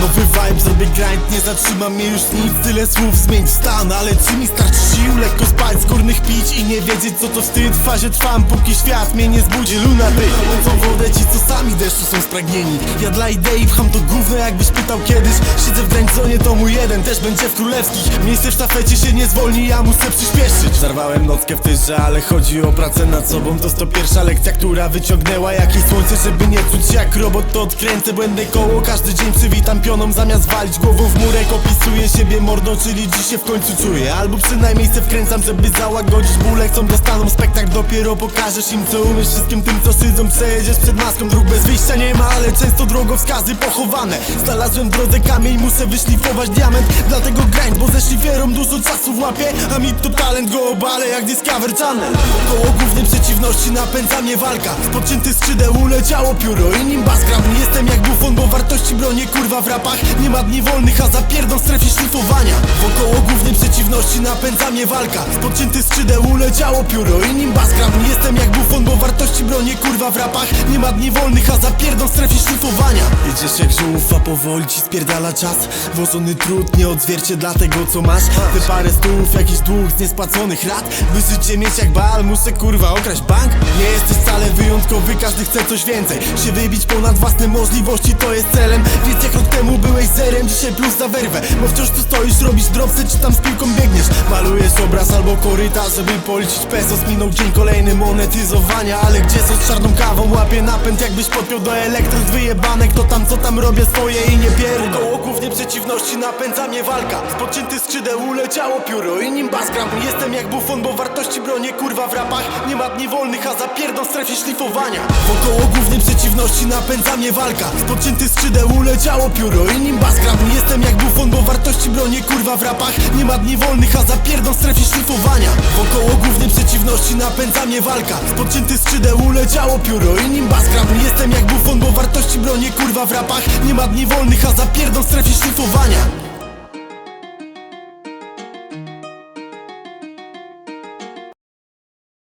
Nowy vibe, zrobię grind, nie zatrzyma mnie już nic. Tyle słów zmień stan, ale czy mi starczy sił? Lekko spać, skórnych pić i nie wiedzieć co to wstyd. W fazie trwam, póki świat mnie nie zbudzi. Lunatyk, co wodę ci co sami deszczu są spragnieni. Ja dla idei pcham to gówno jakbyś pytał kiedyś. Siedzę w dręconie, to mój jeden też będzie w królewskich. Miejsce w sztafecie się nie zwolni, ja muszę przyspieszyć. Zarwałem nockę w tyrze, ale chodzi o pracę nad sobą. To 101 lekcja, która wyciągnęła jakieś słońce Żeby nie czuć jak robot, to odkręcę błędne koło Każdy dzień przywitam pioną, zamiast walić głową w murek Opisuję siebie mordą, czyli dziś się w końcu czuję Albo przynajmniej se wkręcam, żeby załagodzić bóle Chcą dostaną spektakl, dopiero pokażesz im co umiesz Wszystkim tym co szydzą, przejedziesz przed maską Dróg bez wyjścia nie ma, ale często drogowskazy pochowane Znalazłem w drodze kamień, muszę wyszlifować diament Dlatego grind, bo ze szlifierą dużo czasu w łapie A mi to talent go obale jak Discover Channel Koło głównej przeciwności napędza mnie walka Z podciętych skrzydeł uleciało pióro i nim baskram Jestem jak bufon, bo wartości bronię kurwa w rapach Nie ma dni wolnych, a zapierdą strefie szlifowania Wokoło głównej przeciwności napędza mnie walka. Z skrzydeł uleciało pióro i nim baskram. Jestem jak bufon, bo wartości bronię kurwa w rapach. Nie ma dni wolnych, a zapierdą strefie szlifowania Jedziesz jak żółw, a powoli ci spierdala czas. Włożony trud nie odzwierciedla tego co masz. Te parę stów, jakiś dług z niespłaconych rat By życie mieć jak bal, muszę kurwa okraść bank. Nie jesteś wcale wyjątkowy, każdy chce coś więcej. Się wybić ponad własne możliwości, to jest celem. Więc jak rok temu will be byłeś zerem, dzisiaj plus za werwę Bo wciąż tu stoisz, robisz dropsy, czy tam z piłką biegniesz. Malujesz obraz albo korytarz, żeby policzyć pesos Minął dzień kolejny monetyzowania Ale gdzie są z czarną kawą, łapie napęd jakbyś podpiął do elektrod Wyjebane, kto tam co tam robię swoje i nie pierdol Koło głównie przeciwności napędza mnie walka. Z podciętych skrzydeł uleciało pióro i nim basgram Jestem jak bufon, bo wartości bronię kurwa w rapach. Nie ma dni wolnych, a zapierdą w strefie szlifowania. Wokoło głównie przeciwności napędza mnie walka. Z podciętych skrzydeł uleciało pióro i nim basgram Jestem jak bufon, bo wartości bronię kurwa w rapach. Nie ma dni wolnych, a zapierdą w strefie szlifowania. Wokoło głównie przeciwności napędza mnie walka. Z skrzydeł uleciało pióro i nim basgram Jestem jak bufon, bo wartości bronię kurwa w rapach. Nie ma dni wolnych, a zapierdą w strefie szlifowania